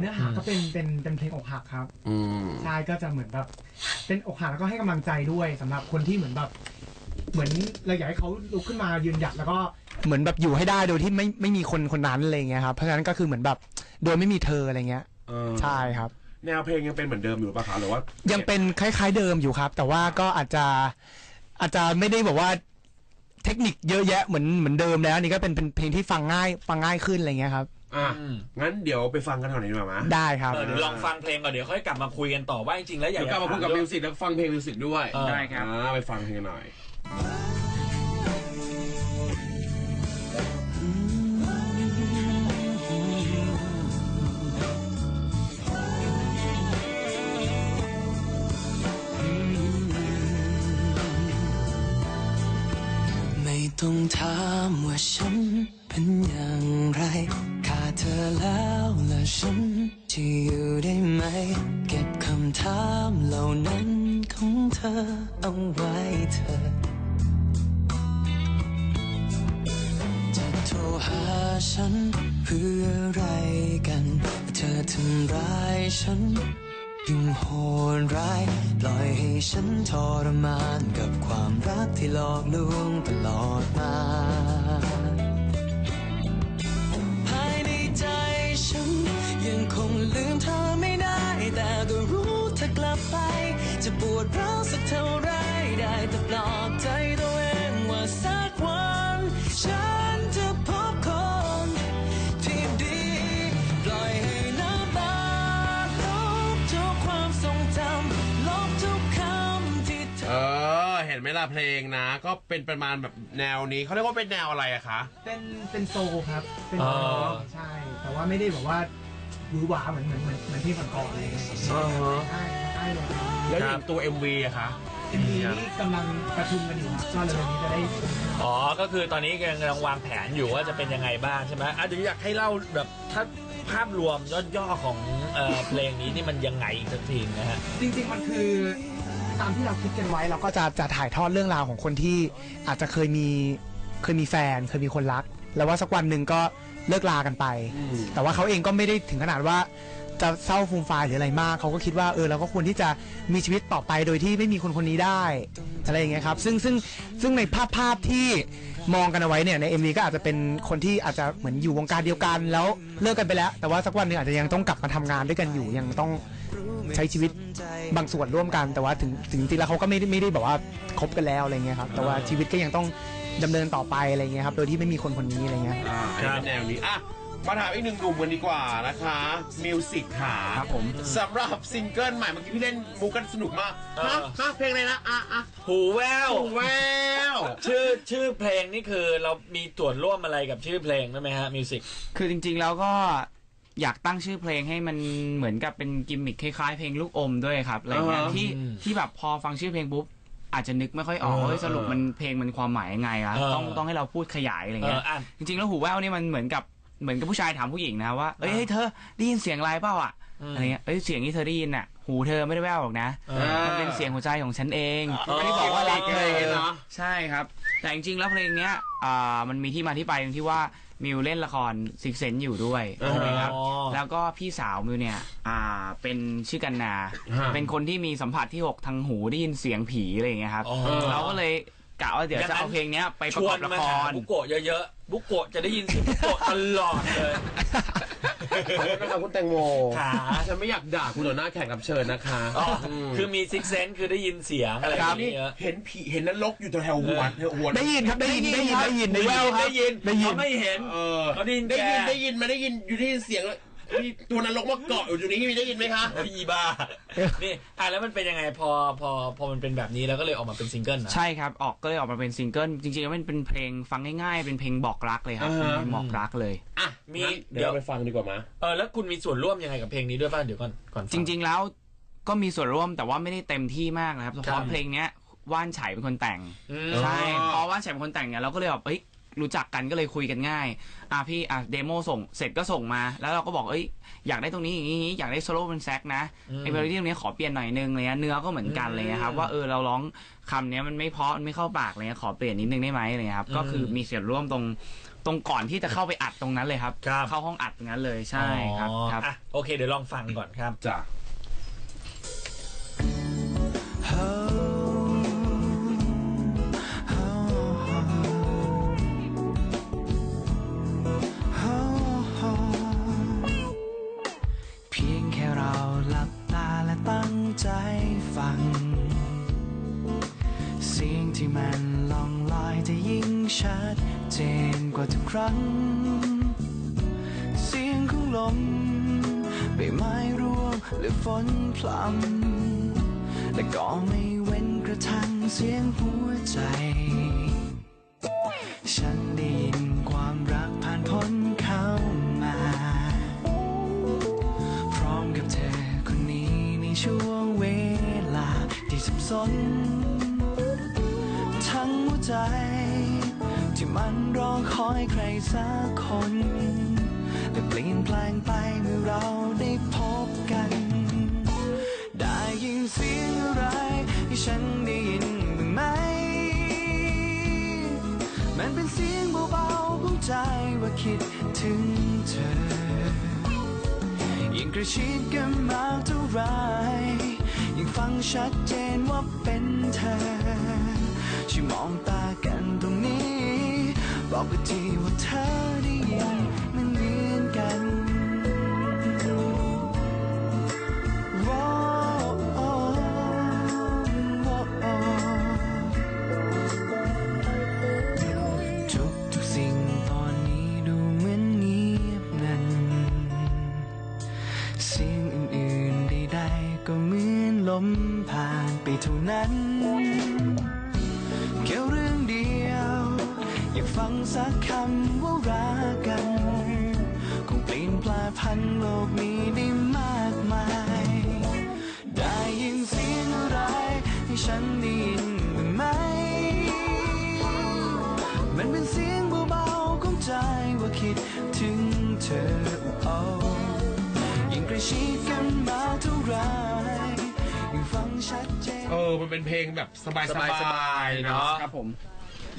เนื้อหาก็เป็นเป็นเป็นเพลงอกหักครับอืม ใช่ก็จะเหมือนแบบ เป็นอกหักแล้วก็ให้กำลังใจด้วยสำหรับคนที่เหมือนแบบ เหมือนเราอยากให้เขาลุกขึ้นมายืนหยัดแล้วก็เหมือนแบบอยู่ให้ได้โดยที่ไม่ไม่มีคนคนนั้นอะไรเงี้ยครับเพราะฉะนั้นก็คือเหมือนแบบโดยไม่มีเธออะไรเงี้ยเออใช่ครับ แนวเพลงยังเป็นเหมือนเดิมอยู่ปะคะหรือว่ายัยังเป็นคล้าย ๆเดิมอยู่ครับ แต่ว่าก็อาจจะอาจจะไม่ได้แบบว่าเทคนิคเยอะแยะเหมือนเหมือนเดิมแล้วอันนี่ก็เป็นเป็นเพลงที่ฟังง่ายฟังง่ายขึ้นอะไรเงี้ยครับ อะอืมงั้นเดี๋ยวไปฟังกันก่อนดีกว่าไหมได้ครับ เออเดี๋ยวลองฟังเพลงก่อนเดี๋ยวค่อยกลับมาคุยกันต่อว่าจริงๆแล้วอยากเดี๋ยวกลับมาคุยกับมิวสิกแล้วฟังเพลงมิวสิกด้วยเออ ได้ครับ อ่าไปฟังเพลงหน่อย ไม่ต้องถามว่าฉันเป็นอย่างไรขาด เธอแล้วและฉันจะอยู่ได้ไหม เก็บคำถามเหล่านั้นของเธอเอาไว้เธอ จะโทรหาฉันเพื่ออะไรกัน เธอทำร้ายฉันยิ่งโหดร้ายปล่อยให้ฉันทรมานกับความรักที่หลอกลวงตลอดมา ฉัน ยังคงลืมเธอไม่ได้ แต่ก็รู้ถ้ากลับไป จะปวดร้าวสักเท่าไรได้แต่ปลอบใจ เห็นไหมล่ะเพลงนะ ก็เป็นประมาณแบบแนวนี้เขาเรียกว่าเป็นแนวอะไรอะคะ เป็นเป็นโซลครับ เป็นอ๋โซอลใช่ แต่ว่าไม่ได้แบบว่าหวือหวาเหมือนเหมือนเหมือนเหมือนที่ก่อนๆอะไรเลยอ่าฮะใช่ใช่เลยแล้วอย่างตัว MV อะคะ เอ็มวีนี่กำลังประชุมกันอยู่ครับก็เลยวันนี้จะได้ชมกันอ๋อ ก็คือตอนนี้กำลังวางแผนอยู่ว่าจะเป็นยังไงบ้างใช่ไหมอะเดี๋ยวอยากให้เล่าแบบถ้าภาพรวมย่อๆของเอ่อเพลงนี้นี่มันยังไงอีกสักทีนะฮะ จริงๆ มันคือ ตามที่เราคิดกันไว้เราก็จะจะถ่ายทอดเรื่องราวของคนที่อาจจะเคยมีเคยมีแฟน เคยมีคนรัก แล้วว่าสักวันหนึ่งก็เลิกลากันไป แต่ว่าเขาเองก็ไม่ได้ถึงขนาดว่าจะเศร้าฟูมฟายหรืออะไรมาก เขาก็คิดว่าเออเราก็ควรที่จะมีชีวิตต่อไปโดยที่ไม่มีคนคนนี้ได้อะไรอย่างเงี้ยครับ ซึ่งซึ่งซึ่งในภาพภาพที่มองกันเอาไว้เนี่ยใน MV ก็อาจจะเป็นคนที่อาจจะเหมือนอยู่วงการเดียวกัน แล้วเลิกกันไปแล้ว แต่ว่าสักวันหนึ่งอาจจะยังต้องกลับมาทำงานด้วยกันอยู่ยังต้อง ใช้ชีวิตบางส่วนร่วมกันแต่ว่าถึงถึงจริงๆแล้วเขาก็ไม่ได้ไม่ได้แบบว่าคบกันแล้วอะไรเงี้ยครับแต่ว่าชีวิตก็ยังต้องดำเนินต่อไปอะไรเงี้ยครับโดยที่ไม่มีคนคนนี้อะไรเงี้ย อ่าอันนี้เป็นแนวนี้อะมาถามอีกหนึ่งหนุ่มกันดีกว่านะคะมิวสิกค่ะครับผม สำหรับซิงเกิลใหม่เมื่อกี้พี่เล่นมูกันสนุกมากเออ ฮะฮะเพลงอะไรนะอะอะหูแวว โอ้แวว ชื่อชื่อเพลงนี่คือเรามีส่วนร่วมอะไรกับชื่อเพลงได้ไหมฮะมิวสิก คือจริงๆแล้วก็ อยากตั้งชื่อเพลงให้มันเหมือนกับเป็นกิมมิคคล้ายๆเพลงลูกอมด้วยครับอะไรเงี้ยอ่า ที่อืมที่แบบพอฟังชื่อเพลงปุ๊บอาจจะนึกไม่ค่อยออกเออว่าเฮ้ยสรุปเออมันเพลงมันความหมายยังไงอะเออ ต้องต้องให้เราพูดขยายอะไรเอเงี้อย อะ จริงๆแล้วหูแว่วนี่มันเหมือนกับเหมือนกับผู้ชายถามผู้หญิงนะว่าเอ้ยเฮ้ยเธอได้ยินเสียงอะไรเปล่าอะอืม อะไรเงี้ยเอ้ยเสียงที่เธอได้ยินอะ หูเธอไม่ได้แว่วหรอกนะ เออ มันเป็นเสียงหัวใจของฉันเองอ๋อ ไม่ได้บอกว่ารักเธอะไรอย่างเงี้ยอเนอะใช่ครับ แต่จริงๆแล้วเพลงเนี้ยอ่ามันมีที่มาที่ไปตรงที่ว่า มิวเล่นละครซิกเซนอยู่ด้วยอ๋อใช่ไหมครับแล้วก็พี่สาวมิวเนี่ยอ่าเป็นชื่อกันนา ฮะเป็นคนที่มีสัมผัสที่หกทางหูได้ยินเสียงผีอะไรอย่างเงี้ยครับ อ๋อ เราก็เลยกะว่าเดี๋ยวจะเอาเพลงเนี้ยไปชประกวอนบละมาคหาร บุโกะเยอะๆ บุโกะจะได้ยินเสียงบุโกะตลอดเลย ขอบคุณนะคะคุณแตงโมขาฉันไม่อยากด่าคุณต่อหน้าแขกรับเชิญนะคะอ๋อมคือมีซิกเซนคือได้ยินเสียงอะไรอครัย่าบ งนี่นี้เยอะเห็นผีเห็นนรกอยู่แถวหัวแถวหัวได้ยินครับได้ยินได้ยินได้ยินได้ยิน ได้ยินได้ยิน เขาไม่เห็น เออเขาได้ยินได้ยินแก ได้ยินมาได้ยินอยู่ได้ยินเสียงเลย มีตัวนรกมาเกาะอยู่ตรงนี้มีได้ยินไหมคะโอ้ยอีบ้านี่อะแล้วมันเป็นยังไงพอพอพอมันเป็นแบบนี้แล้วก็เลยออกมาเป็นซิงเกิลนะ ใช่ครับ ออกก็เลยออกมาเป็นซิงเกิลจริงๆแล้วมันเป็นเพลงฟังง่ายๆ เป็นเพลงบอกรักเลยครับอ่าฮะเป็นเพลงบอกรักเลย อะมีงั้นเดี๋เดี๋ยยววไปฟังดีกว่ามั้ยเออแล้วคุณมีส่วนร่วมยังไงกับเพลงนี้ด้วยป่ะเดี๋ยวก่อนก่อนฟั จริง ๆแล้วก็มีส่วนร่วมแต่ว่าไม่ได้เต็มที่มากนะครับเพครัราะบเพลงเนี้ยว่านไฉเป็นคนแต่ง อืม ใช่พอว่านไฉเป็นคนแต่งเนี่ยเราก็เลยแบบเอ้ย รู้จักกันก็เลยคุยกันง่าย อะพี่อะเดโมส่งเสร็จก็ส่งมา แล้วเราก็บอกเอ้ยอยากได้ตรงนี้อย่างนี้อยากได้โซโล่เป็นแซกนะอืมไอ้เมโลดี้ตรงนี้ขอเปลี่ยนหน่อยนึงอะไรเงี้ยเนื้อก็เหมือนกันอะไรเลยครับว่าเออเราร้องคำเนี้ยมันไม่เพราะมันไม่เข้าปากอะไรเงี้ยขอเปลี่ยนนิดนึงได้ไหมอะไรเงี้ยครับ ก็คือมีส่วนร่วมตรงตรงก่อนที่จะเข้าไปอัดตรงนั้นเลยครับ ครับ เข้าห้องอัดตรงนั้นเลยใช่ครับอ๋อครับ อะโอเคเดี๋ยวลองฟังก่อนครับ จ้ะ ใจฟัง เสียงที่มันล่องลอยจะยิ่งชัดเจนกว่าทุกครั้ง เสียงของลมใบไม้ร่วงหรือฝนพลำและก็ไม่เว้นกระทั่งเสียงหัวใจ สน ทั้งหัวใจ ที่มันรอคอยใครสักคนแต่เปลี่ยนแปลงไปเมื่อเราได้พบกัน ได้ยินเสียงอะไรที่ฉันได้ยินบ้างไหม มันเป็นเสียงเบาๆของใจว่าคิดถึงเธอ ยิ่งกระชิดกันมากเท่าไร ฟังชัดเจนว่าเป็นเธอช่วยมองตากันตรงนี้ บอกไปทีว่าเธอได้ยิน สักคำว่ารักกัน คงเปลี่ยนแปลพันโลกนี้ได้มากมาย ได้ยินเสียงอะไรให้ฉันได้ยินบ้างไหม มันเป็นเสียงเบาๆของใจว่าคิดถึงเธอโอ้ยิ่งใกล้ชิดกันมาเท่าไรยิ่งฟังชัดเจน เออ มันเป็นเพลงแบบสบายๆสบายๆเนอะเนาะ ครับผม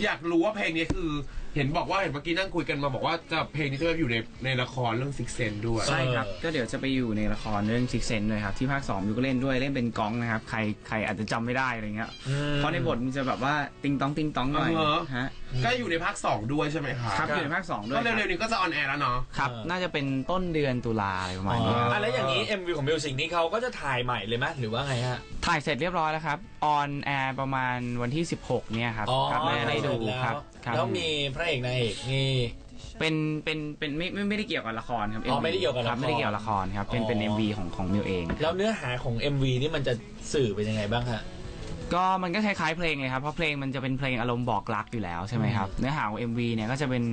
อยากรู้ว่าเพลงนี้คือ เห็นบอกว่าเห็นเมื่อกี้นั่งคุยกันมาบอกว่าจะเพลงนี้จะไปอยู่ในในละครเรื่องซิกเซนด้วย ใช่ครับ ก็เดี๋ยวจะไปอยู่ในละครเรื่องซิกเซนด้วยครับ ที่ภาค2มิวก็เล่นด้วยเล่นเป็นก้องนะครับ ใครใครอาจจะจำไม่ได้อะไรเงี้ยอืมเพราะในบทมันจะแบบว่าติงตองติงตองหน่อยอ่าฮะฮะก็อยู่ในภาคสองด้วยใช่ไหมคะครับอยู่ในภาค2ด้วก็ยครับเร็วๆนี้ก็จะออนแอร์แล้วเนาะ ครับเออน่าจะเป็นต้นเดือนตุลาอะไรประมาณอ๋นี้ครับอแล้วอย่างนี้ MV ของมิวสิกนี้เขาก็จะถ่ายใหม่เลยไหมหรือว่าไงฮะ ถ่ายเสร็จเรียบร้อยแล้วครับออนแอร์ประมาณวันที่ 16 เนี่ยครับอ๋อครับน่าจะได้ดูเสจครับแล้วครับแล้วมีพระเอกนางเอกนี่ เป็นเป็นเป็นไม่ไม่ไม่ได้เกี่ยวกับละครครับ อ๋อ MV ไม่ได้เกี่ยวกับละครครับไม่ได้เกี่ยวกับละครครับเป็นเป็น อ๋อ MV ของของมิวเอง แล้วเนื้อหาของ MV นี่มันจะสื่อเป็นยังไงบ้างฮะ ก็มันก็คล้ายๆเพลงเลยครับ เพราะเพลงมันจะเป็นเพลงอารมณ์บอกรักอยู่แล้วใช่ไหมครับ เนื้อหาของ MV เนี่ยก็จะเป็น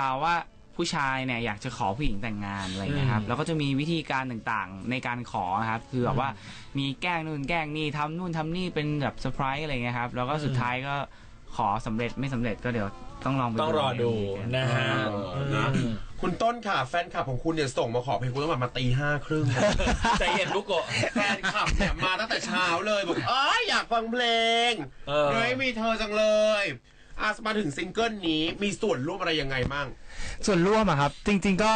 ราวๆว่าผู้ชายเนี่ยอยากจะขอผู้หญิงแต่งงานอะไรเงี้ยครับอืมแล้วก็จะมีวิธีการต่างๆในการขอครับ คือแบบว่ามีแกล้งนู่นแกล้งนี่ทำนู่นทำนี่เป็นแบบเซอร์ไพรส์อะไรเงี้ยครับ แล้วก็สุดท้ายก็ ขอสำเร็จไม่สำเร็จก็เดี๋ยวต้องลองไปต้องรอดูใน MV กันนะฮะเออนะอืมคุณต้นค่ะแฟนคลับของคุณเนี่ยส่งมาขอเพลงคุณตั้งแต่มาตีห้าครึ่งใจเย็นบุกโกะแฟนคลับเนี่ยมาตั้งแต่เช้าเลยบอกเอ้ยอยากฟังเพลงเออโดยมีเธอจังเลยอามาถึงซิงเกิลนี้มีส่วนร่วมอะไรยังไงมั่งส่วนร่วมอะครับ จริง ๆก็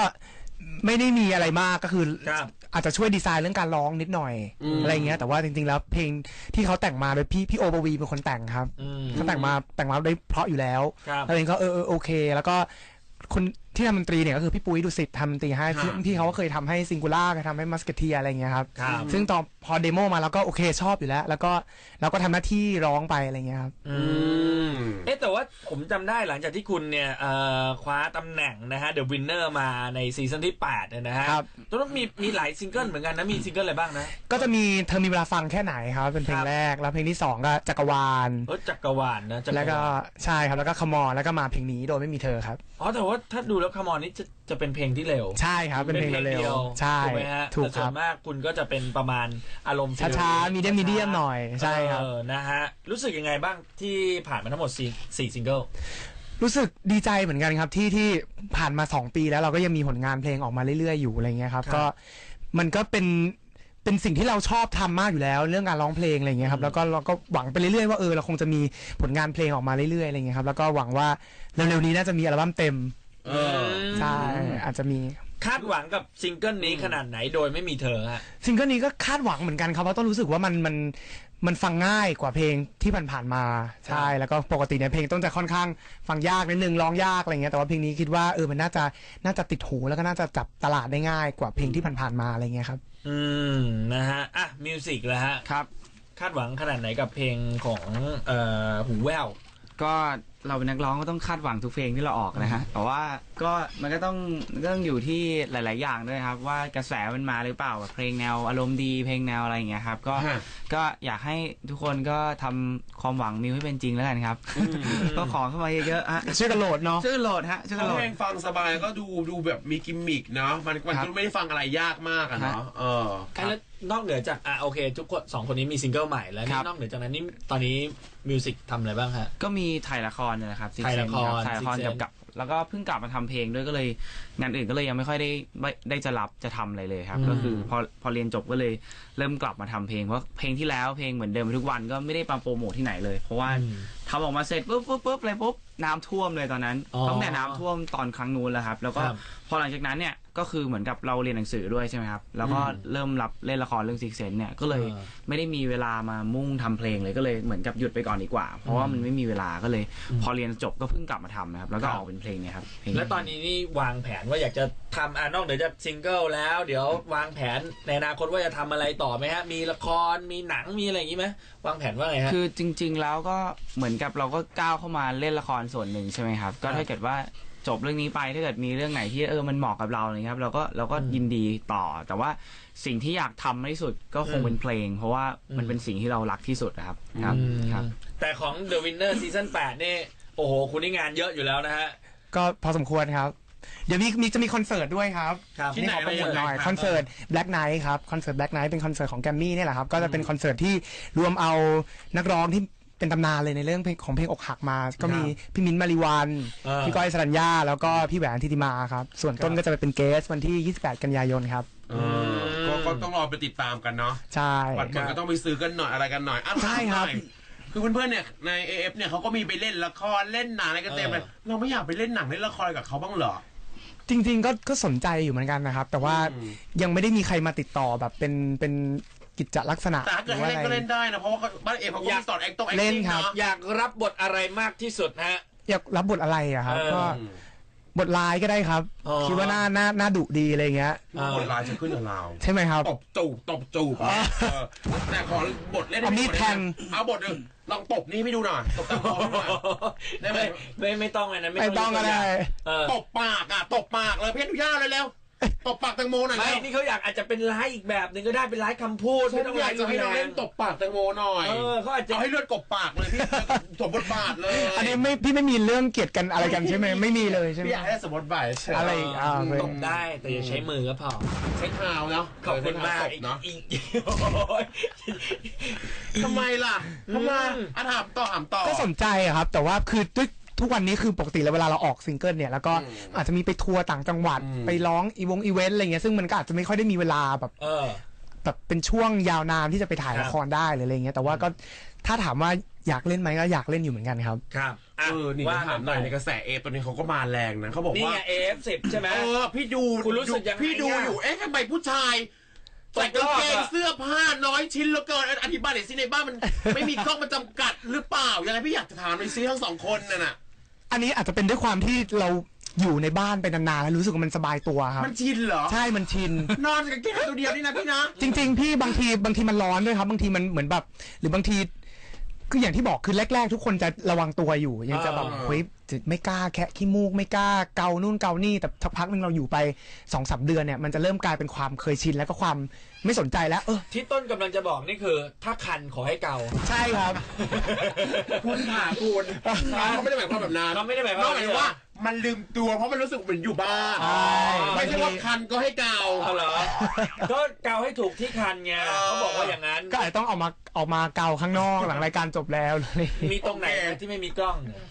ไม่ได้มีอะไรมากก็คือครับ อาจจะช่วยดีไซน์เรื่องการร้องนิดหน่อยอืมอะไรเงี้ย แต่ว่าจริงๆ แล้วเพลงที่เขาแต่งมาโดยพี่พี่โอบวีเป็นคนแต่งครับอืมเขาแต่งมาแต่งมาได้เพราะอยู่แล้วครับแล้วเองก็เออเออโอเค แล้วก็คนที่ทำดนตรีเนี่ยก็คือพี่ปุ้ยดุสิตทำดนตรีให้ครับซึ่งพี่เขาก็เคยทำให้ซิงคูล่าเคยทำให้มัสเกเทียอะไรเงี้ยครับครับซึ่งตอนพอเดโมมาแล้วก็โอเคชอบอยู่แล้ว แล้วก็แล้วก็ทำหน้าที่ร้องไปอะไรเงี้ยครับ อือืมมเอ๊ะแต่ว่าผมจำได้หลังจากที่คุณเนี่ยเอ่อคว้าตำแหน่งนะฮะ The Winner มาในซีซั่นที่ 8 เนี่ยนะฮะครับตอนนั้นมีมีหลายซิงเกิลเหมือนกันนะ มีซิงเกิลอะไรบ้างนะ ก็จะมีเธอมีเวลาฟังแค่ไหนครับ เป็นเพลคงรับ แรกแล้วเพลงที่สองก็จักรวาล เออจักรวาลนะจัรแล้วก็วาลใช่ครับแล้วก็คมอนแล้วก็มาเพลงนี้โดยไม่มีเธอครับ อ๋อแต่ว่าถ้าดูแล้วคามอนนี่จะจะเป็นเพลงที่เร็วใช่ครับเป็นเพลงเร็วๆใช่ถูกไหมฮะถูกแต่คส่วรับนมากคุณก็จะเป็นประมาณอารมณ์ช้าๆ มีเดียมมีเดียมหน่อยใช่ครับ เออนะฮะรู้สึกยังไงบ้างที่ผ่านมาทั้งหมดสี่สี่ซิงเกิล รู้สึกดีใจเหมือนกันครับที่ที่ผ่านมาสองปีแล้วเราก็ยังมีผลงานเพลงออกมาเรื่อยๆอยู่อะไรเงี้ยครับ ครับ ก็มันก็เป็นเป็นสิ่งที่เราชอบทำมากอยู่แล้ว เรื่องการร้องเพลงอะไรเงี้ยครับแล้วก็เราก็หวังไปเรื่อยๆว่าเออเราคงจะมีผลงานเพลงออกมาเรื่อยๆอะไรเงี้ยครับแล้วก็หวังว่าเร็วๆนี้น่าจะมีอัลบั้มเต็ม เออใช่อาจจะมีคาดหวังกับซิงเกิลนี้ขนาดไหนโดยไม่มีเธอฮะซิงเกิลนี้ก็คาดหวังเหมือนกันครับเพราะต้องรู้สึกว่ามันมันมันฟังง่ายกว่าเพลงที่ผ่านๆมาใช่แล้วก็ปกติเนี่ยเพลงต้องจะค่อนข้างฟังยากนิดนึงร้องยากอะไรเงี้ยแต่ว่าเพลงนี้คิดว่าเออมันน่าจะน่าจะติดหูแล้วก็น่าจะจับตลาดได้ง่ายกว่าเพลงที่ผ่านๆมาอะไรเงี้ยครับ อืมนะฮะอะมิวสิกแล้วฮะครับ คาดหวังขนาดไหนกับเพลงของเอ่อหูแววก็ เราเป็นนักร้องก็ต้องคาดหวังทุกเพลงที่เราออกนะฮะแต่ว่าก็มันก็ต้องมันก็ต้องอยู่ที่หลาย ๆ อย่างด้วยครับ ว่ากระแสมันมาหรือเปล่าแบบเพลงแนวอารมณ์ดีเพลงแนวอะไรอย่างเงี้ยครับ ก็ฮะ ก็อยากให้ทุกคนก็ทำความหวังมิวให้เป็นจริงแล้วกันครับ ก็ขอเข้ามาเยอะๆฮะช่วยกันโหลดเนาะช่วยกันโหลดฮะช่วยกันโหลเพด ลงฟังสบายแล้วก็ดูดูแบบมีกิมมิกเนาะมันมันครับ ก็ไม่ได้ฟังอะไรยากมากอะเนาะเออ อะแล้วนอกเหนือจากอะโอเค ทุกคนสองคนนี้มีซิงเกิลใหม่แล้วครันี่บนอกเหนือจากนั้นนี่ตอนนี้มิวสิกทำอะไรบ้างฮะ ก็มีถ่ายละครเนี่ยนะครับ Six ถ่ายละคร Sense บถ่ายละคร Six กับ Sense กับ แล้วก็เพิ่งกลับมาทำเพลงด้วยก็เลย งานอื่นก็เลยยังไม่ค่อยได้ไม่ได้จะรับจะทำอะไรเลยครับอืมก็คือพอพอเรียนจบก็เลยเริ่มกลับมาทำเพลงเพราะเพลงที่แล้วเพลงเหมือนเดิมทุกวันก็ไม่ได้ปังโปรโมทที่ไหนเลย เพราะว่าอืมทำออกมาเสร็จปุ๊บปุ๊บปุ๊บเลยปุ๊บน้ำท่วมเลยตอนนั้นอ๋อตั้งแต่น้ำท่วมตอนครั้งนู้นแล้วครับ แล้วก็ครับ พอหลังจากนั้นเนี่ย ก็คือเหมือนกับเราเรียนหนังสือด้วยใช่ไหมครับ แล้วก็เริ่มรับเล่นละครเรื่องซิกเซนเนี่ยก็เลยอ่าไม่ได้มีเวลามามุ่งทำเพลงเลยก็เลยเหมือนกับหยุดไปก่อนดีกว่า เพราะว่ามันไม่มีเวลาก็เลย พอเรียนจบก็เพิ่งกลับมาทำนะครับแล้วก็ครับออกเป็นเพลงเนี่ยครับเพลงแล้วตอนนี้นี่วางแผนว่าอยากจะทำอะนอกเหนือจากซิงเกิลแล้ว เดี๋ยววางแผนในอนาคตว่าจะทำอะไรต่อไหมฮะมีละครมีหนังมีอะไรอย่างงี้ไหมวางแผนว่าไงฮะคือจริง ๆ แล้วก็เหมือนกับเราก็ก้าวเข้ามาเล่นละครส่วนหนึ่งใช่ไหมครับ ก็ครับถ้าเกิดว่า จบเรื่องนี้ไปถ้าเกิดมีเรื่องไหนที่เออมันเหมาะกับเราเลยครับเราก็เราก็อืมยินดีต่อ แต่ว่าสิ่งที่อยากทำที่สุดก็คงอืมเป็นเพลง เพราะว่ามันอืมเป็นสิ่งที่เรารักที่สุดนะครับครับอืมครับ แต่ของ The Winner Season 8นี่โอ้โห คุณนี่งานเยอะอยู่แล้วนะฮะ ก็พอสมควรครับ เดี๋ยวมีมีจะมีคอนเสิร์ตด้วยครับครับนี่ขอโปรโมทหน่อยที่ไหนอะไรยังไงครับคอนเสิร์ต Black Knight ครับ คอนเสิร์ต Black Knight เป็นคอนเสิร์ตของแกรมมี่เนี่ยแหละครับ ก็จะเป็นคอนเสิร์ตที่รวมเอานักร้องที่ เป็นตำนานเลยในเรื่องเพลงของเพลงอกหักมา ก็มีพี่มิ้นท์มาริวันเออ พี่ก้อยสรัญญาแล้วก็พี่แหวนทิติมาครับ ส่วนต้นก็จะไปเป็นเกสวันที่ 28 กันยายนครับเออก็ก็ต้องรอไปติดตามกันเนาะใช่ บัตรหมดก็ต้องไปซื้อกันหน่อยอะไรกันหน่อยอะใช่ครับถามหน่อยคือเพื่อนๆเนี่ยใน AF เนี่ยเขาก็มีไปเล่นละครเล่นหนังอะไรกันเต็มเลยเออเราไม่อยากไปเล่นหนังเล่นละครกับเขาบ้างเหรอ จริง ๆ ก็ก็สนใจอยู่เหมือนกันนะครับ แต่ว่าอืมยังไม่ได้มีใครมาติดต่อแบบเป็นเป็น กิจลักษณะแต่ถ้าเกิดให้เล่นก็เล่นได้นะเพราะว่าบ้านเอฟเขาก็อยากมีสอนแอคตงแอคเล่ติ้นงครับ เนาะอยากรับบทอะไรมากที่สุดฮะ อยากรับบทอะไรอะครับ เออก็บทลายก็ได้ครับ อ๋อ คิดว่าน่าน่าน่าดุดีอะไรเงี้ยอ่าบทลายจะขึ้นกับเรา ใช่ไหมครับ ตบจูบตบจูบเนี่ยเออแต่ขอบทเล่นให้เอามีดแทง เอาบทหนึ่งลองตบนี่ให้ดูหน่อยตบตามคอให้ดูหน่อย ได้ไหม ไม่ไม่ไม่ต้องเลยนะไม่ต้องก็ได้เออตบปากอะตบปากเลยเพี่อนุญาตเลยเร็ว ตบปากแตงโมหน่อยไม่เร็วนี่เขาอยากอาจจะเป็นร้ายอีกแบบหนึ่งก็ได้เป็นร้ายคำพูดฉัไม่นต้องอยาร้ากยจะให้รุเรานแรเล่งนตบปากแตงโมหน่อยเออเขาอาจจะเอาให้เลือดกบปากเลยพี่สมบทบาทเลยอันนี้ไม่พี่ไม่มีเรื่องเกลียดกันอะไรกันใช่ไหมไม่มีเลยใช่ไหม พี่อยากให้ได้สมบทบาทเฉยอะไรอีกอ่าเว้ย ตบได้แต่อย่าใช้มือก็พอ ใช้เท้าเนาะขอบคุณมากตบเนาะอีกโอ้ย ทำไมล่ะทำไมอืม อะถามต่อถามต่อ ก็สนใจอะครับ แต่ว่าคือด้วย ทุกวันนี้คือปกติแล้วเวลาเราออกซิงเกิลเนี่ยแล้วก็อืมอาจจะมีไปทัวร์ต่างจังหวัดอืมไปร้องอีวงอีเวนต์อะไรเงี้ยซึ่งมันก็อาจจะไม่ค่อยได้มีเวลาแบบเออแบบเป็นช่วงยาวนานที่จะไปถ่ายครับละครได้หรืออะไรเงี้ยแต่ว่าก็ถ้าถามว่าอยากเล่นไหมก็อยากเล่นอยู่เหมือนกันครับ ครับอะเออนี่ว่าถามหน่อยในกระแสเอฟตอนนี้เขาก็มาแรงนะเขาบอกนี่ว่าไง AF10 ใช่ไหมเออพี่ดูคุณรู้สึกยังไงพี่ดูอะอยู่เอ๊ะทำไมผู้ชายตกใส่กางเกงรอบอะเสื้อผ้าน้อยชิ้นเหลือเกินอธิบายหน่อยสิในบ้านมัน ไม่มีกล้องมันจำกัดหรือเปล่ายังไงพี่อยากจะถามหน่อยสิทั้งสองคนน่ะน่ะ อันนี้อาจจะเป็นด้วยความที่เราอยู่ในบ้านไปนานๆแล้วรู้สึกว่ามันสบายตัวครับ มันชินเหรอ ใช่มันชิน นอนกับกางเกงตัวเดียวนี่นะพี่นะ จริง ๆ พี่บางทีบางทีมันร้อนด้วยครับ บางทีมันเหมือนแบบ หรือบางที คืออย่างที่บอกคือแรก ๆ ทุกคนจะระวังตัวอยู่ ยังจะแบบอ่าเฮ้ยจะไม่กล้าแคะขี้มูกไม่กล้าเกานู่นเกานี่แต่สักพักหนึ่งเราอยู่ไปสองสามเดือนเนี่ยมันจะเริ่มกลายเป็นความเคยชินแล้วก็ความไม่สนใจแล้วเออที่ต้นกำลังจะบอกนี่คือ ถ้าคันขอให้เกา ใช่ครับ คุณค่ะคุณ เขาไม่ได้หมายความแบบนั้น เขาไม่ได้หมายความ นอกจากว่า มันลืมตัวเพราะมันรู้สึกเหมือนอยู่บ้านใช่ ไม่ใช่ว่าคันก็ให้เกา เอาเหรอ ก็เกาให้ถูกที่คันไงเออเขาบอกว่าอย่างนั้น ก็อาจจะต้องออกมาออกมาเกาข้างนอกหลังรายการจบแล้วเลย มีตรงไหนไหมที่ไม่มีกล้องเนี่ย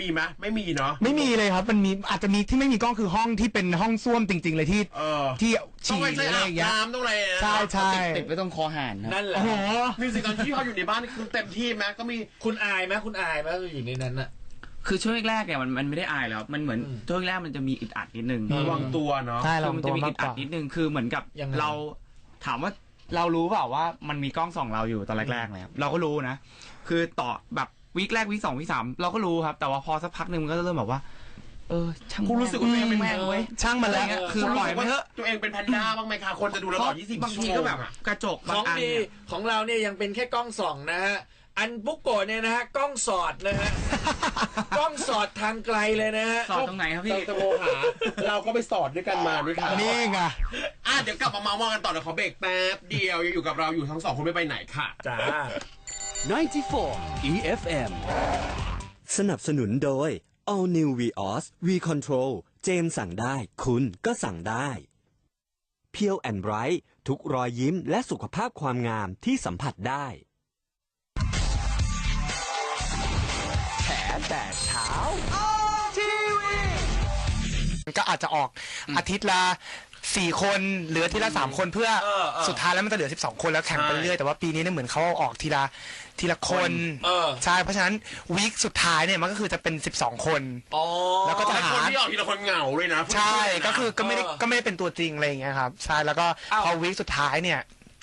มีไหมไม่มีเนาะไม่มีเลยครับ มันมีอาจจะมีที่ไม่มีกล้องคือห้องที่เป็นห้องส้วมจริง ๆ เลยที่เออที่ต้องฉี่ไปหรือใช้อะไรอาอบย่างเงี้ยน้ำต้องอะไรนะใช่ใช่ติดไว้ตรงคอหานครับนั่นแหละโอ้โหมิวสิกตอนที่เขาอยู่ในบ้านคือเต็มที่ไหมก็มีคุณอายไหมคุณอายไหมอยู่ในนั้นน่ะคือช่วงแรกๆเนี่ยมันมันไม่ได้อายแล้ว มันเหมือนอืม ช่วงแรกมันจะมีอึดอัดนิดนึง ระวังตัวเนาะ ใช่เราคือมันตัจะวมีมาอึกดกอัดว่า นิดนึง คือเหมือนกับยังไง เราถามว่าเรารู้เปล่าว่ามันมีกล้องส่องเราอยู่ตอนแรกๆเลยครับเราก็รู้นะ คือต่อแบบ วีคแรกวีคสองวีคสามเราก็รู้ครับ แต่ว่าพอสักพักหนึ่งมันก็เริ่มแบบว่า เออ ช่างคุณรู้สึกว่าตัวเองเป็นแม่งเว้ย ช่างมันแล้วอะไรเงี้ยคืคืออปปล่ล่ออยยไปไปเถเถอะอะ ตัวเองเป็นแพนด้าบ้างไหมคะคนจะดูเราต่อ20บางทีก็แบบ กระจกขบางองอันดีเนี่ย ของเราเนี่ยยังเป็นแค่กล้องส่องนะฮะ อันบุกโกะเนี่ยนะฮะกล้องสอดนะฮะ กล้องสอดทางไกลเลยนะฮะ สอดตรงไหนครับพี่ เราจะโมหา เราก็ไปสอดด้วยกันมาด้วยกันนี่ไงอะเดี๋ยวกลับมาเมาส์มอยกันต่อเดี๋ยวขอเบรกแป๊บเดียวยังอยู่กับเราอยู่ทั้งสองคนไม่ไปไหนค่ะ จ้า 94 EFM สนับสนุนโดย All New Vios V Control เจมส์สั่งได้ คุณก็สั่งได้ p e e l and Bright ทุกรอยยิ้มและสุขภาพความงามที่สัมผัสได้ แฉแต่เช้า ก็อาจจะออกอาทิตย์ละสี่คนเหลืออาทีละสามคนเพื่อเออเออสุดท้ายแล้วมันจะเหลือสิบสองคนแล้วแข่งไปใช่เรื่อยแต่ว่าปีนี้เนี่ยเหมือนเขาเอาออกทีละทีละคนเออ ใช่เพราะฉะนั้นวีคสุดท้ายเนี่ยมันก็คือจะเป็นสิบสองคน อ๋อแล้วก็จะแต่คนที่ออกทีละคนเหงาเลยนะใช่พูดเลยนะก็คือก็ไม่ได้เออก็ไม่ได้เป็นตัวจริงอะไรอย่างเงี้ยครับใช่แล้วก็อ้าวพอวีคสุดท้ายเนี่ย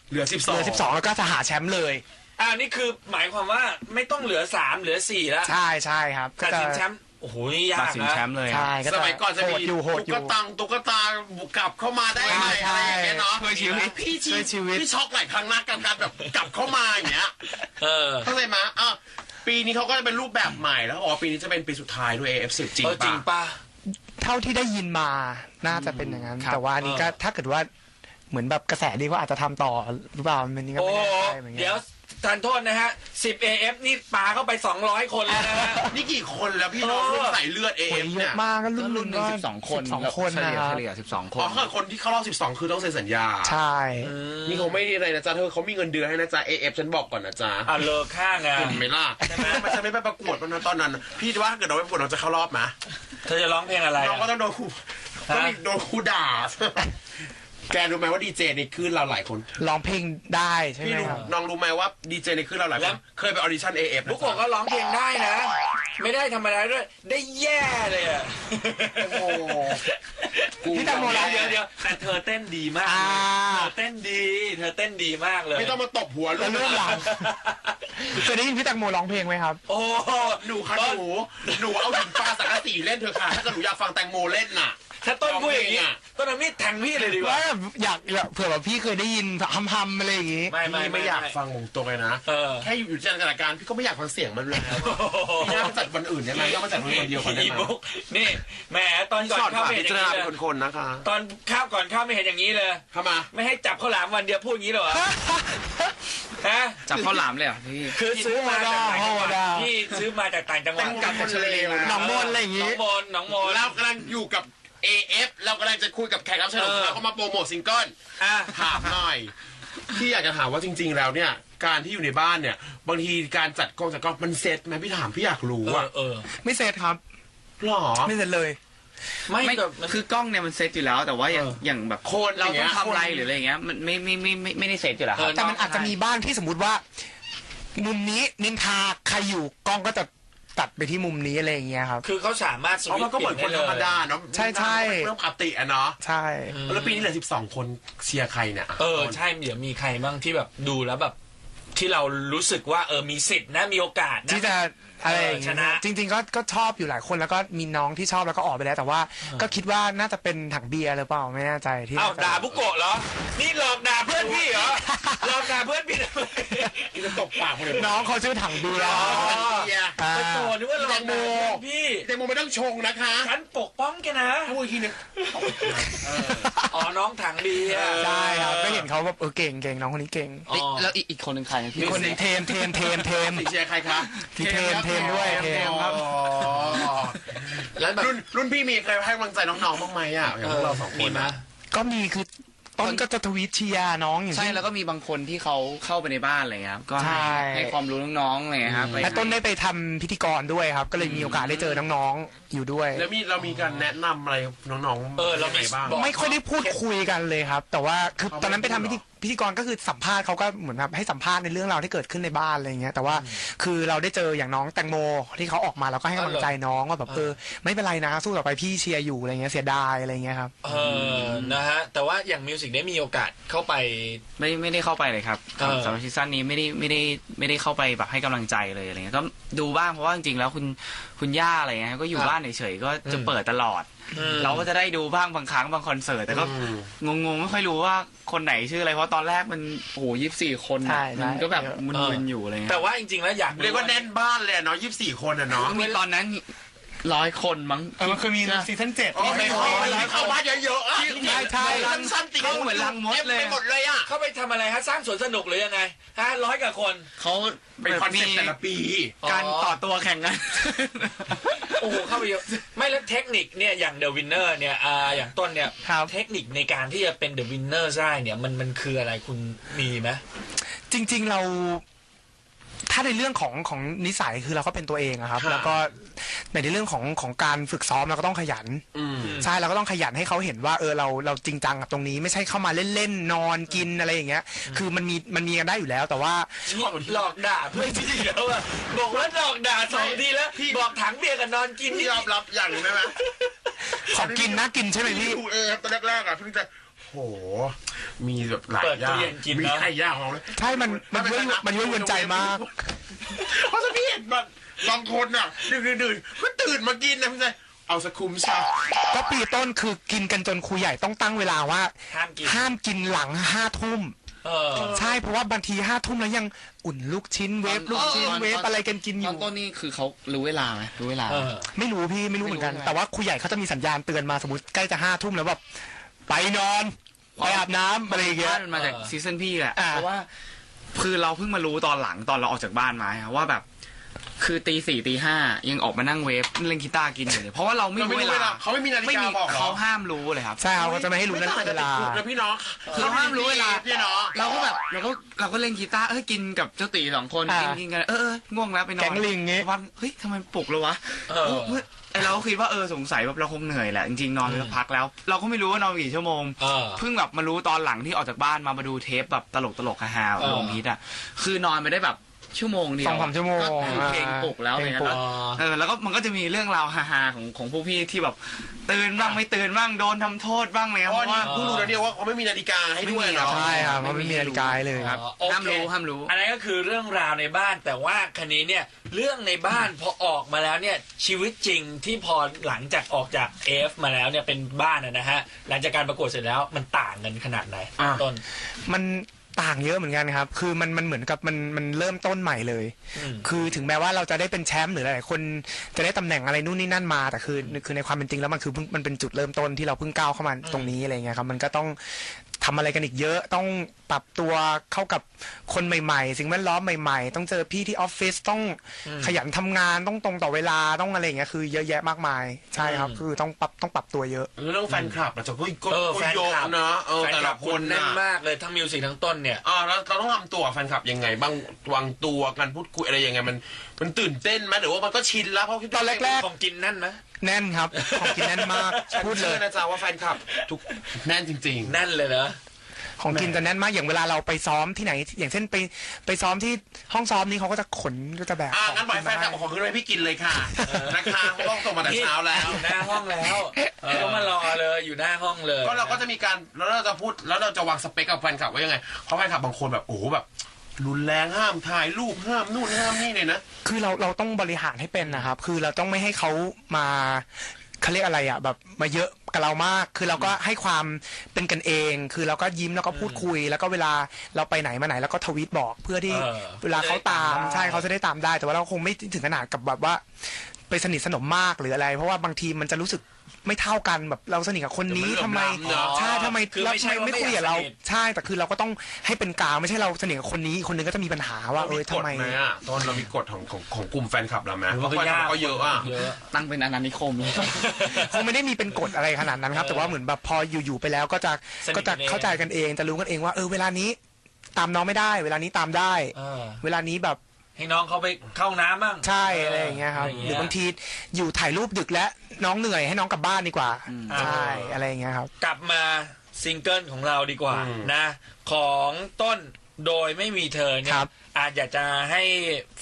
เหลือ12เหลือสิบสองแล้วก็จะหาแชมป์เลย อ่านี่คือหมายความว่าไม่ต้องเหลือสามเหลือสี่แล้วใช่ใช่ครับก็ตัดจะสินแชมป์โอ้โหนี่ยาตัดกสินนะแชมป์เลยครับใช่ก็สมัยก่อนจะโหมีดอยู่โหดอตุ๊กยู่ตังตุ๊กตากลับเข้ามาได้ไหมใช่อะไรอย่างเงี้ยเนาะช่วยชีวิต พี่ชีช่วยชีวิต พี่ช็อกหลายครั้งนะกับการแบบกลับเข้ามาอย่างเงี้ยเออเข้าใจไหมอะปีนี้เขาก็จะเป็นรูปแบบใหม่แล้วอ๋อปีนี้จะเป็นปีสุดท้ายด้วย AF10 จริงเออจริงปะ ป่ะ เท่าที่ได้ยินมาน่าจะเป็นอย่างนั้น ครับ แต่ว่าอันนี้ก็เออถ้าเกิดว่าเหมือนแบบกระแสดีก็อาจจะทำต่อหรือเปล่ามันนี้ก็โอ้ไม่แน่ใจเหมือนกัเดี๋ยวน ทานโทษนะฮะ 10 AF นี่ปาเข้าไป 200 คนแล้วนะฮะ นี่กี่คนแล้วพี่น้องเออรุ่นใส่เลือดโอ้ AF ยเยเนี่อะยมากก็รุ่นรุ่นหนึ่งก็สิบสองคนสิบสองคนเฉลี่ยนะครับเฉลี่ยสิบสองคอ๋อนถ้าคนที่เข้ารอบ 12 คือต้องเซ็นสัญญา ใช่ นี่เขาไม่อะไรนะจ๊ะเธอเขามีเงินเดือนให้นะจ๊ะ AF ฉันบอกก่อนนะจ๊ะอะเลอข้างอะเห็นไหมล่ะใช่ไหมมันจะไม่ไปประกวดมันนะตอนนั้น พี่ว่าถ้าเกิดเราไปประกวดเราจะเข้ารอบไหมเธอจะร้องเพลงอะไรน้องก็อะต้องโดนครูต้องมีโดนครูด่า แกรู้ไหมว่าดีเจในคลื่นเราหลายคนร้องเพลงได้ใช่ไหพี่มรู้ครับน้องรู้ไหมว่าดีเจในคลื่นเราหลายคนเคยไปออดิชั่น AF บุกโกะก็ร้องเพลงได้นะ ไม่ได้ธรรมดาด้วย ได้แย่เลยอะโอ้โหกูพี่ตังโมร้องเดี๋ยวเดี๋ยวแต่เธอเต้นดีมาก อ่าเธอเต้นดี เธอเต้นดีมากเลย ไม่ต้องมาตบหัวลูแล้วกเรื่องหลังเคยได้ยินพี่แตังโมร้องเพลงไหมครับ โอ้หนูคะหนูหนูเอาหินปลาสังกะสีเล่นเถอะค่ะถ้าเกิดหนูอยากฟังแตงโมเล่นน่ะ ถ้าต้นพูดอย่างนี้ร้องเพลงอะต้นเอามีดแทงพี่เลยดีกว่า ว่าแบบอยากอยากเผื่อแบบพี่เคยได้ยินฮัมๆอะไรอย่างงี้ ไม่ไม่พี่ไม่อยากฟังวงตรงเลยนะเออ แค่อยู่อยู่จันทร์การพี่ก็ไม่อยากฟังเสียงมันแล้วพี่น่ามาจัดวันอื่นได้ไหมก็มาจัดวันเดียวกันได้อีไหมบุ๊กนี่แหมตอนก่อนสอนเข้าฝากไม่เห็พินอจารย่างณานี้เป็นเลยคนๆนะคะตอนข้าวก่อนเข้าไม่เห็นอย่างนี้เลย เข้ามา ไม่ให้จับข้าวหลามวันเดียวพูดอย่างนี้เหรอฮะจับข้าวหลามเลยเหรอพี่ คือซื้อมาจากต่างจังหวัดโอ้โหพี่ซื้อมาจากต่างจังหวัดแต่งกับคนเลวนะหนองมนอะไรอย่างหนงี้องมนหนองมน เรากำลังอยู่กับ AF เรากำลังจะคุยกับแขกรับเชิญของเออเขาเขามาโปรโมทซิงเกิลอะถามหน่อยพี่อยากจะถามว่าจริง ๆ แล้วเนี่ย การที่อยู่ในบ้านเนี่ย บางทีการจัดกล้องจัดกล้องมันเซ็ตไหมพี่ถามพี่อยากรู้เออะอเออ ไม่เสร็จครับ หรอ ไม่เสร็จเลย ไม่ไม่แต่มัน คือกล้องเนี่ยมันเซตอยู่แล้ว แต่ว่าอย่างเอออย่างแบบคนเราอย่างเงี้ต้อย งทำอะไรคนหรืออะไรอย่างเงี้ยมันไม่ไม่ไม่ไม่ไม่ได้เซตอยู่แล้วคเอรับอแต่มันอาจจะมีบ้างที่สมมุติว่า มุมนี้นินทาใครอยู่กล้องก็จะ ตัดไปที่มุมนี้อะไรอย่างเงี้ยครับ คือเขาสามารถสเพราะวิมัตนช์ก็เปเหลี่มืยอนนคนได้เลยธรรมดาเนาะใช่ใช่ เรื่องปกติอะเนาะใช่ แล้วปีนี้เหลือ12คนเชียร์ใครเนี่ยเออใช่เดี๋ยวมีใครบ้างที่แบบดูแล้วแบบ ที่เรารู้สึกว่าเออมีสิทธิ์นะมีโอกาสนะที่จะ อะไรอย่างเออชเงี้นะยจริง ๆ ก็ก็ชอบอยู่หลายคนแล้วก็มีน้องที่ชอบแล้วก็ออกไปแล้ว แต่ว่าก็คิดว่าน่าจะเป็นถังเบียร์หรือเปล่าไม่แน่ใจที่เอ้าน่จะด่าบุโกะเหรอ นี่หลอกด่าเพื่อนพี่เหรอ หลอกด่าเพื่อนพี่ทำไมนี่จะตบปากคนอื่นน้องเขาชื่อถังเบียร์อ๋อเชียร์อ่าไปโกรธนึกว่าหลอกด่าเพื่อนพี่แตงโมไม่ต้องชงนะคะฉันปกป้องแกนะ พูดอีกทีหนึงเอออ๋อ น้องถังดีอะใช่ครับก็เห็นเขาแบบเออเก่งเก่งน้องคนนี้เก่ง อ๋อ แล้วอีกอีกคนหนึ่งใครนะพี่มีคนหนึ่งเทมเทมเทมเทมสีเชียร์ใครคะ มีเทมเทมด้วยเทมครับ อ๋อแล้วแบบรุ่นรุ่นพี่มีใครให้กำลังใจน้องๆบ้างไหมอะอย่างพวกเราสองคนมีไหมก็มีคือต้นก็จะทวีตเชียร์น้องอย่างใช่เช่นแล้วก็มีบางคนที่เขาเข้าไปในบ้านอะไรเงี้ยครับก็ให้ใช่ ให้ความรู้น้องๆอะไรเงี้ยครับไป และต้นได้ไปทำพิธีกรด้วยครับ ก็เลยมีโอกาสได้เจอน้องๆอยู่ด้วย แล้วมีเรามีการแนะนำอะไรน้องๆเออเรามี ยังไงบ้างบอกไม่ค่อยได้พูดคุยกันเลยครับ แต่ว่าคือเขาไม่ตอนนั้นไปทำพูพิดธีเหรอ พิธีกรก็คือสัมภาษณ์เขาก็เหมือนแบบให้สัมภาษณ์ในเรื่องราวที่เกิดขึ้นในบ้านอะไรอย่างเงี้ยแต่ว่าคือเราได้เจออย่างน้องแตงโมที่เขาออกมาเราก็ให้กำลังใจน้องว่าแบบเออไม่เป็นไรนะสู้ต่อไปพี่เชียร์อยู่อะไรเงี้ยเสียดายอะไรเงี้ยครับเออนะฮะแต่ว่าอย่างมิวสิกได้มีโอกาสเข้าไป ไม่ไม่ได้เข้าไปเลยครับเออ สำหรับซีซั่นนี้ไม่ได้ไม่ได้ไม่ได้เข้าไปแบบให้กำลังใจเลยอะไรเงี้ยก็ดูบ้างเพราะว่าจริงๆแล้วคุณคุณย่าอะไรเงี้ยก็อยู่บ้านเฉยๆก็จะเปิดตลอดอืม เราก็จะได้ดูบ้างบางครั้งบางคอนเสิร์ตแต่ก็อืมงงๆไม่ค่อยรู้ว่าคนไหนชื่ออะไรเพราะตอนแรกมันโอ้โหยี่สี่คนใช่อะมันก็แบบใช่มึนๆอยู่อะไรเงี้ยแต่ว่าจริงๆแล้วอยากเรียกว่าแน่นบ้านเลยอะเนาะยี่สิบสี่คนอะเนาะ มีตอนนั้น ร้อยคนมั้งเออมันเคยมีซีซั่นเจ็ดโอ้ที่ยไปเข้าเข้าเข้าบ้านเยอะๆอะใช่ใช่สั้นๆติดเขาเหมือนรังมดเลยไปหมดเลยอะเข้าไปทำอะไรฮะ สร้างสวนสนุกหรือยังไงฮะร้อยกว่าคน เขาเป็นคอนเซ็ปต์แต่ละปี การต่อตัวแข่งกัน โอ้โหเข้าไปเยอะไม่แล้วเทคนิคเนี่ยอย่างเดอะวินเนอร์เนี่ยอ่าอย่างต้นเนี่ยครับ เทคนิคในการที่จะเป็นเดอะวินเนอร์ได้เนี่ยมันมันคืออะไรคุณมีไหม จริง ๆ เรา ถ้าในเรื่องของของนิสัยคือเราก็เป็นตัวเองอะครับ ค่ะ แล้วก็ ในเรื่องของของการฝึกซ้อมเราก็ต้องขยันอืมใช่เราก็ต้องขยันให้เขาเห็นว่าเออเราเราจริงจังกับตรงนี้ไม่ใช่เข้ามาเล่นๆนอนกินอะไรอย่างเงี้ย คือมันมีมันมีกันได้อยู่แล้ว แต่ว่านี่หลอกด่าเพื่อนที่เดียวอะบอกว่าหลอกด่าสองทีแล้วบอกถังเบียร์กับนอนกินพี่นี่ยอมรับอย่างหนึ่งได้ไหมของกินน่ากินใช่ไหมพี่ดูเองตอนแรกๆอะเพิ่งจะโห มีแบบหลายเปิดอย่าตู้งเย็นกินมีเนาะหลายอย่างของเลยใช่มันมันยั่วมันยั่วยวนใจมากเพราะถ้าพี่เห็นแบบ บางคนอะดื่นๆๆก็ตื่นมากินนะพี่ชายเอาสคุมซะก็ปีต้นคือกินกันจนครูใหญ่ต้องตั้งเวลาว่า ห้ามกินห้ามกินหลังห้าทุ่ม เออ ใช่เพราะว่าบางทีห้าทุ่มแล้วยังอุ่นลูกชิ้นเวฟลูกชิ้นตอนเวฟอะไรกันกินอตยู่อนต้นนี่คือเขารู้เวลาไหมรู้เวลา เออ ไม่รู้พี่ไม่รู้เหมือนกัน ไม่รู้ แต่ว่าครูใหญ่เขาจะมีสัญญาณเตือนมาสมมติใกล้จะห้าทุ่มแล้วแบบไปนอน ไปอาบน้ำอะไรอย่างเงี้ยมันมาจากเออซีซันพี่แหละ อ่า เพราะว่า คือเราเพิ่งมารู้ตอนหลังตอนเราออกจากบ้านมาครับว่าแบบ คือตีสี่ตีห้ายังออกมานั่งเวฟเล่นกีตาร์กินอยู่เลยเพราะว่าเราไม่เราไม่รู้รู้เวเวลาลาเขาไม่มีนาฬิไม่กามีบอกเหรอเขาห้ามรู้เลยครับ ใช่เขาก็จะไม่ให้รู้นั่นไม่เวต่างลาจากติดคุกนะพี่น้องคือเขาห้ามรู้เวลา พี่น้อง เราก็แบบเราก็เราก็เล่นกีตาร์เอ้ยกินกับเจ้าตีสองคนอ่ากินกินกันเออเออง่วงแล้วไปนอนแก๊งลิงงี้ วันเฮ้ยทำไมปลุกเลยวะเออเฮ้ยไอเราก็คิดว่าเออสงสัยแบบเราคงเหนื่อยแหละจริงๆนอนไปสักพักแล้ว เราก็ไม่รู้ว่านอนกี่ชั่วโมง เออ เพิ่งแบบมารู้ตอนหลังที่ออกจากบ้านมามาดูเทปแบบตลกตลกๆฮาๆของเออโรงพิษอะคือนอนไปได้แบบ ชั่วโมงเดียวสองสามชั่วโมงก็คือเพลงปลุกแล้วเพเลลยงนะปลุกอ๋อเออแล้วก็มันก็จะมีเรื่องราวฮาๆของของพวกพี่ที่แบบตื่นบ้างไม่ตื่นบ้างโดนทำโทษบ้างเลยครับอ๋อเพราะนี่ว่า เพิ่งรู้นะเนี่ยว่าเขาไม่มีนาฬิกาให้ด้วยเนาะใช่ครับมันไม่มีนาฬิกาให้เลยครับ โอเคห้ามรู้ห้ามรู้ อันนั้นก็คือเรื่องราวในบ้านแต่ว่าคันนี้เนี่ยเรื่องในบ้านพอออกมาแล้วเนี่ยชีวิตจริงที่พอหลังจากออกจากเอฟมาแล้วเนี่ยเป็นบ้านนะนะฮะหลังจากการประกวดเสร็จแล้วมันต่างกันขนาดไหนอะ ต้น มัน ต่างเยอะเหมือนกันครับ คือมันมันเหมือนกับมันมันเริ่มต้นใหม่เลยอืมคือถึงแม้ว่าเราจะได้เป็นแชมป์หรือหลายๆคนจะได้ตำแหน่งอะไรนู่นนี่นั่นมา แต่คือคือในความเป็นจริงแล้วมันคือเพิ่งมันเป็นจุดเริ่มต้นที่เราเพิ่งก้าวเข้ามาตรงนี้อะไรเงี้ยครับ มันก็ต้องทำอะไรกันอีกเยอะต้อง ปรับตัวเข้ากับคนใหม่ๆ สิ่งแวดล้อมใหม่ๆ ต้องเจอพี่ที่ออฟฟิศต้องขยันทำงานต้องตรงต่อเวลาต้องอะไรอย่างเงี้ยคือเยอะแยะมากมายใช่ครับ คือต้องปรับต้องปรับตัวเยอะเรื่องแฟนคลับเราจะก็ก็เออก็แฟนโยคกลับนะเออแฟนแต่คลัละบคคนนแน่นนะมากเลยทั้งมิวสิกทั้งต้นเนี่ยอ่าแล้วเราต้องทำตัวแฟนคลับยังไงบ้างวางตัวกันพูดคุยอะไรยังไงมันมันตื่นเต้นไหมหรือว่ามันก็ชินแล้วเพราะตอนแรกของกินนั่นไหมฉันพูดเลเชื่อยนะจ๊ะว่าแฟนคลับทุกแน่นจริงนั่นเลยเหรอ ของกินจะแน่นมากอย่างเวลาเราไปซ้อมที่ไหน อย่างเช่นไปไปซ้อมที่ห้องซ้อมนี้เขาก็จะขนก็จะแบกๆอ่าของงั้นบอกให้แฟนคลับมาขอขึ้นไปพี่กินเลยค่ะนะคะเพราะว่าส่งมาแต่เช้าแล้วอยู่หน้าห้องแล้วเขามารอเลยอยู่หน้าห้องเลยก็เราก็จะมีการแล้วเราจะพูดแล้วเราจะวางสเปคกับแฟนคลับว่ายังไงเพราะแฟนคลับบางคนแบบโอ้โหแบบรุนแรงห้ามถ่ายรูปห้ามนู่นห้ามนี่เลยนะคือเราเราต้องบริหารให้เป็นนะครับ คือเราต้องไม่ให้เขามาเขาเรียกอะไรอะแบบมาเยอะ กับเรามาก คือเราก็ให้ความเป็นกันเอง คือเราก็ยิ้มแล้วก็พูดคุย แล้วก็เวลาเราไปไหนมาไหนแล้วก็ทวีตบอกเพื่อที่เออเวลาเขาตามจะได้ตามได้ใช่เขาจะได้ตามได้ แต่ว่าเราคงไม่ถึงขนาดกับแบบว่า ไปสนิทสนมมากหรืออะไร เพราะว่าบางทีมันจะรู้สึกไม่เท่ากันแบบเราสนิทกับคนนี้เดี๋ยวทำมันไมเหลื่อมล้ำเนอะใช่ทำไมคือเราไม่ใช่ทำไมว่าไม่ไม่คุยกับอยากเราสนิท ใช่แต่คือเราก็ต้องให้เป็นกลางไม่ใช่เราสนิทกับคนนี้อีกคนนึงก็จะมีปัญหาว่าเออมีทำกฎไมไหมอะตอนเรามีกฎของของของกลุ่มแฟนคลับเราไหมเพมันราะก็แฟนคยาลักบก็เยอะอะ เยอะ ตั้งเป็นอาณานิคมคงไม่ได้มีเป็นกฎอะไรขนาดนั้นครับ แต่ว่าเหมือนแบบพออยู่ๆไปแล้วก็จะสนิทก็จะกันเองเข้าใจกันเองจะรู้กันเองว่าเออเวลานี้ตามน้องไม่ได้ เวลานี้ตามได้เออเวลานี้แบบ ให้น้องเขาไปเข้าห้องน้ำบ้างใช่อะไรอย่างเงี้ยครับะไหรือบางทีอยู่ถ่ายรูปดึกแล้วน้องเหนื่อยให้น้องกลับบ้านดีกว่าอืมใช่อะไรอย่างเงี้ยครับ กลับมาซิงเกิลของเราดีกว่าอืมนะ ของต้นโดยไม่มีเธอเนี่คยรับ อาจอยากจะให้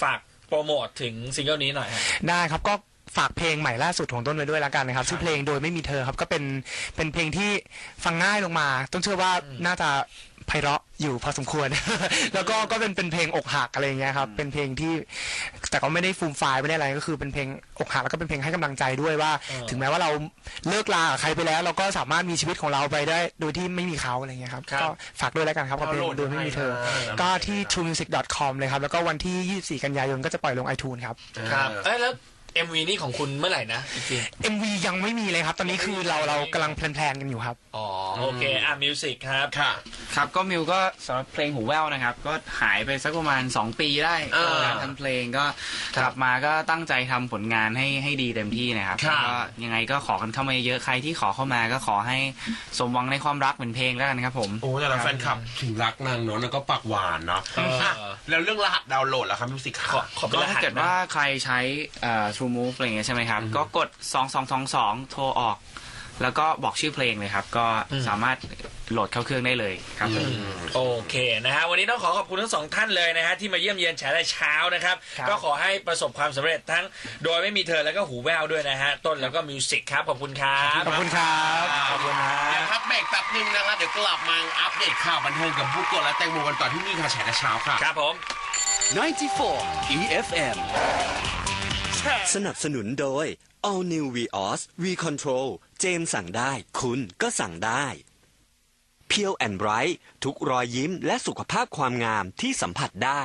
ฝากโปรโมทถึงซิงเกิลนี้หน่อยฮะ ได้ครับก็ฝากเพลงใหม่ล่าสุดของต้นไว้ด้วยแล้วกันนะครับชื่อเพลงโดยไม่มีเธอครับก็เป็นเป็นเพลงที่ฟังง่ายลงมา ต้นเชื่อว่าน่าจะ ไพเราะอยู่พอสมควร แล้วก็ก็เป็นเป็นเพลงอกหักอะไรอย่างเงี้ยครับเป็นเพลงที่แต่ก็ไม่ได้ฟูมไฟล์ไม่ได้อะไรก็คือเป็นเพลงอกหักแล้วก็เป็นเพลงให้กำลังใจด้วยว่าเออถึงแม้ว่าเราเลิกลากับใครไปแล้ว เราก็สามารถมีชีวิตของเราไปได้ โดยที่ไม่มีเขาอะไรเงี้ยครับครับก็ฝากด้วยแล้วกันครับกับเพลงดาวน์โหลดโดยไม่มีเธอได้นะก็ที่ truemusic.com เลยครับแล้วก็วันที่ 24 กันยายนก็จะปล่อยลง iTunes ครับครับเอ้ยแล้ว MV นี่ของคุณเมื่อไหร่นะอีกที MV ยังไม่มีเลยครับ ตอนนี้คือเราเรากำลังแพลนๆกันอยู่ครับ อ๋อ โอเค อะ มิวสิกครับ ค่ะ ครับก็มิวก็สำหรับเพลงหูแว่วนะครับ ก็หายไปสักประมาณ 2 ปีได้เออการทำเพลงก็กลับมาก็ตั้งใจทำผลงานให้ให้ดีเต็มที่นะครับครับ แล้วก็ยังไงก็ขอกันเข้ามาเยอะใครที่ขอเข้ามาก็ขอให้สมหวังในความรักเหมือนเพลงแล้วกันครับผม โอ้แต่ละแฟนคลับถึงรักนางเนาะนางก็ปากหวานเนาะเอออะแล้วเรื่องรหัสดาวน์โหลดล่ะครับมิวสิกขอขอเป็นก็รหัถ้าสเกิดนะ ว่าใครใช้เอ่อ True Move อะไรอย่างเงี้ยใช่ไหมครับ ก็กด 2222 โทรออก แล้วก็บอกชื่อเพลงเลยครับ ก็สามารถโหลดเข้าเครื่องได้เลยครับผม โอเคนะฮะวันนี้ต้องขอขอบคุณทั้งสองท่านเลยนะฮะที่มาเยี่ยมเยียนแฉแต่เช้านะครับครับ ก็ขอให้ประสบความสำเร็จทั้งโดยไม่มีเธอแล้วก็หูแววด้วยนะฮะต้นแล้วก็มิวสิกครับขอบคุณครับขอบคุณครับขอบคุณครัเดี๋ยวบพักเบรกแป๊บนึงนะครับ เดี๋ยวกลับมาอัปเดตข่าวบันเทิงกับผู้กดและแตงโมกันต่อที่นี่ค่ะแฉแต่เช้าค่ะ ครับผม 94 EFM สนับสนุนโดย All New Vios V Control เจมสั่งได้ คุณก็สั่งได้ Pure and Bright ทุกรอยยิ้มและสุขภาพความงามที่สัมผัสได้